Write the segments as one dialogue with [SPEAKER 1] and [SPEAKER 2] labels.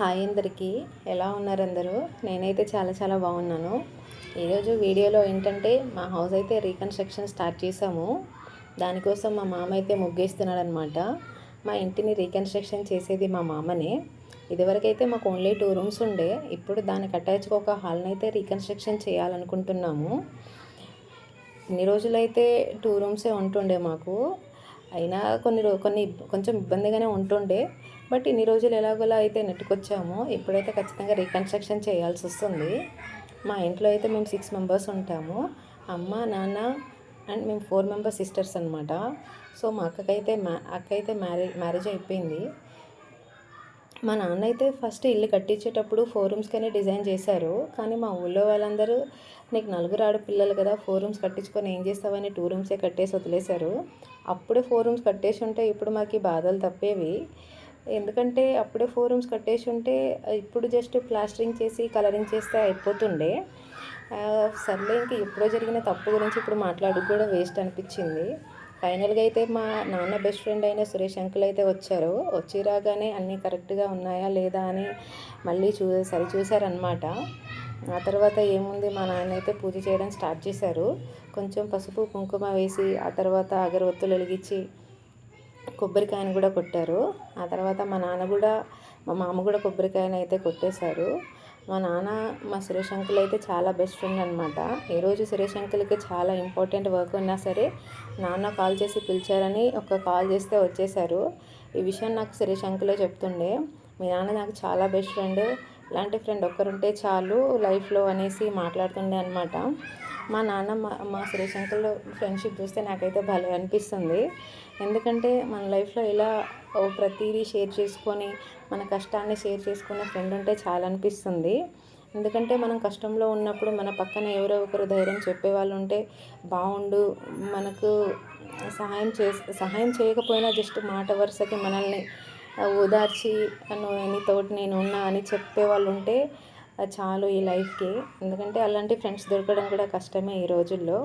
[SPEAKER 1] Hi అందరికీ. ఎలా ఉన్నారు అందరూ? నేనైతే చాలా చాలా బాగున్నాను. ఈరోజు వీడియోలో ఏంటంటే మా హౌస్ అయితే రీకన్స్ట్రక్షన్ స్టార్ట్ చేసాము దానికోసం మా మామ అయితే ముగ్గేస్తున్నాడు అనమాట మా ఇంటిని రీకన్స్ట్రక్షన్ చేసేది మా మామనే. ఇదివరకైతే మాకు ఓన్లీ టూ రూమ్స్ ఉండే. ఇప్పుడు దానికి అటాచ్గా ఒక హాల్ని అయితే రీకన్స్ట్రక్షన్ చేయాలనుకుంటున్నాము. ఇన్ని రోజులైతే టూ రూమ్సే ఉంటుండే మాకు. అయినా కొన్ని రో కొన్ని కొంచెం ఇబ్బందిగానే ఉంటుండే. బట్ ఇన్ని రోజులు ఎలాగోలా అయితే నెట్టుకొచ్చాము ఇప్పుడైతే ఖచ్చితంగా రీకన్స్ట్రక్షన్ చేయాల్సి వస్తుంది మా ఇంట్లో అయితే మేము సిక్స్ మెంబర్స్ ఉంటాము. అమ్మ నాన్న అండ్ మేము ఫోర్ మెంబర్స్ సిస్టర్స్ అనమాట సో మా అక్కకైతే మ్యా అక్క అయితే మ్యారేజ్ మ్యారేజ్ అయిపోయింది మా నాన్న అయితే ఫస్ట్ ఇల్లు కట్టించేటప్పుడు ఫోర్ రూమ్స్కనే డిజైన్ చేశారు. కానీ మా ఊళ్ళో వాళ్ళందరూ నీకు నలుగురు ఆడపిల్లలు కదా ఫోర్ రూమ్స్ కట్టించుకొని ఏం చేస్తావని టూ రూమ్సే కట్టేసి వదిలేశారు. అప్పుడే ఫోర్ రూమ్స్ కట్టేసి ఉంటే ఇప్పుడు మాకు బాధలు తప్పేవి. ఎందుకంటే అప్పుడే ఫోర్ రూమ్స్ కట్టేసి ఉంటే ఇప్పుడు జస్ట్ ప్లాస్టరింగ్ చేసి కలరింగ్ చేస్తే అయిపోతుండే. సర్లే ఇంక ఎప్పుడో జరిగిన తప్పు గురించి ఇప్పుడు మాట్లాడుకు కూడా వేస్ట్ అనిపించింది. ఫైనల్గా అయితే మా నాన్న బెస్ట్ ఫ్రెండ్ అయిన సురేష్ అంకుల్ అయితే వచ్చారు. వచ్చి రాగానే అన్నీ కరెక్ట్గా ఉన్నాయా లేదా అని మళ్ళీ చూ సరిచూశారనమాట ఆ తర్వాత ఏముంది? మా నాన్న అయితే పూజ చేయడం స్టార్ట్ చేశారు. కొంచెం పసుపు కుంకుమ వేసి ఆ తర్వాత అగరవత్తులు వెలిగించి కొబ్బరికాయను కూడా కొట్టారు. ఆ తర్వాత మా నాన్న కూడా మా మామ కూడా కొబ్బరికాయను అయితే కొట్టేశారు. మా నాన్న మా సురేష్ అంకుల్ అయితే చాలా బెస్ట్ ఫ్రెండ్ అనమాట ఈరోజు సురేష్ అంకుల్కి చాలా ఇంపార్టెంట్ వర్క్ ఉన్నా సరే నాన్న కాల్ చేసి పిలిచారని ఒక కాల్ చేస్తే వచ్చేసారు. ఈ విషయం నాకు సురేష్ అంకులే చెప్తుండే. మీ నాన్న నాకు చాలా బెస్ట్ ఫ్రెండ్ ఇలాంటి ఫ్రెండ్ ఒక్కరుంటే చాలు లైఫ్లో అనేసి మాట్లాడుతుండే అనమాట మా నాన్న మా మా సురేష్ అంకుల్ ఫ్రెండ్షిప్ చూస్తే నాకైతే భలే అనిపిస్తుంది. ఎందుకంటే మన లైఫ్లో ఇలా ప్రతిదీ షేర్ చేసుకొని మన కష్టాన్ని షేర్ చేసుకునే ఫ్రెండ్ ఉంటే చాలా అనిపిస్తుంది. ఎందుకంటే మనం కష్టంలో ఉన్నప్పుడు మన పక్కన ఎవరో ఒకరు ధైర్యం చెప్పేవాళ్ళు ఉంటే బాగుండు మనకు సహాయం చే సహాయం చేయకపోయినా జస్ట్ మాట వరుసకి మనల్ని ఓదార్చి నీతోటి నేను ఉన్నా అని చెప్పేవాళ్ళు ఉంటే చాలు ఈ లైఫ్కి. ఎందుకంటే అలాంటి ఫ్రెండ్స్ దొరకడం కూడా కష్టమే ఈ రోజుల్లో.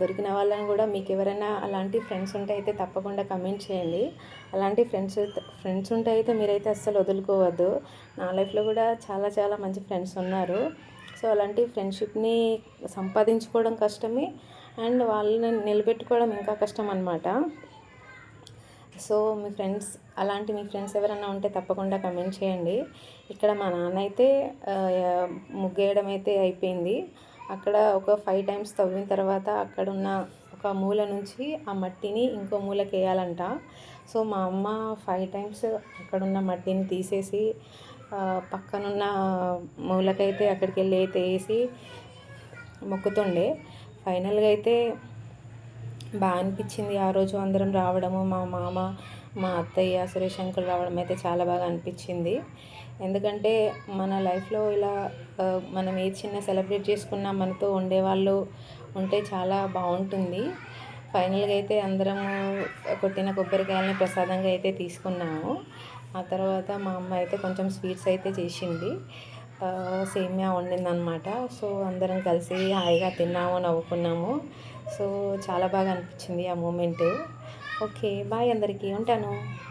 [SPEAKER 1] దొరికిన వాళ్ళని కూడా మీకు ఎవరైనా అలాంటి ఫ్రెండ్స్ ఉంటే అయితే తప్పకుండా కమెంట్ చేయండి. అలాంటి ఫ్రెండ్స్ ఫ్రెండ్స్ ఉంటే అయితే మీరైతే అస్సలు వదులుకోవద్దు. నా లైఫ్లో కూడా చాలా చాలా మంచి ఫ్రెండ్స్ ఉన్నారు. సో అలాంటి ఫ్రెండ్షిప్ని సంపాదించుకోవడం కష్టమే అండ్ వాళ్ళని నిలబెట్టుకోవడం ఇంకా కష్టం అనమాట సో మీ ఫ్రెండ్స్ అలాంటి మీ ఫ్రెండ్స్ ఎవరైనా ఉంటే తప్పకుండా కమెంట్ చేయండి. ఇక్కడ మా నాన్న అయితే ముగ్గేయడం అయితే అయిపోయింది. అక్కడ ఒక ఫైవ్ టైమ్స్ తవ్విన తర్వాత అక్కడున్న ఒక మూల నుంచి ఆ మట్టిని ఇంకో మూలకి వేయాలంట. సో మా అమ్మ ఫైవ్ టైమ్స్ అక్కడున్న మట్టిని తీసేసి పక్కనున్న మూలకైతే అక్కడికి వెళ్ళి అయితే వేసి మొక్కుతుండే. ఫైనల్గా అయితే బాగా అనిపించింది ఆ రోజు అందరం రావడము. మా మామ మా అత్తయ్య సురేష్ అంకుల్ రావడం అయితే చాలా బాగా అనిపించింది. ఎందుకంటే మన లైఫ్లో ఇలా మనం ఏ చిన్న సెలబ్రేట్ చేసుకున్నా మనతో ఉండేవాళ్ళు ఉంటే చాలా బాగుంటుంది. ఫైనల్గా అయితే అందరము కొట్టిన కొబ్బరికాయలని ప్రసాదంగా అయితే తీసుకున్నాము. ఆ తర్వాత మా అమ్మ అయితే కొంచెం స్వీట్స్ అయితే చేసింది. సేమియా వండిందనమాట సో అందరం కలిసి హాయిగా తిన్నాము నవ్వుకున్నాము. సో చాలా బాగా అనిపించింది ఆ మూమెంట్. ఓకే బాయ్ అందరికీ. ఉంటాను.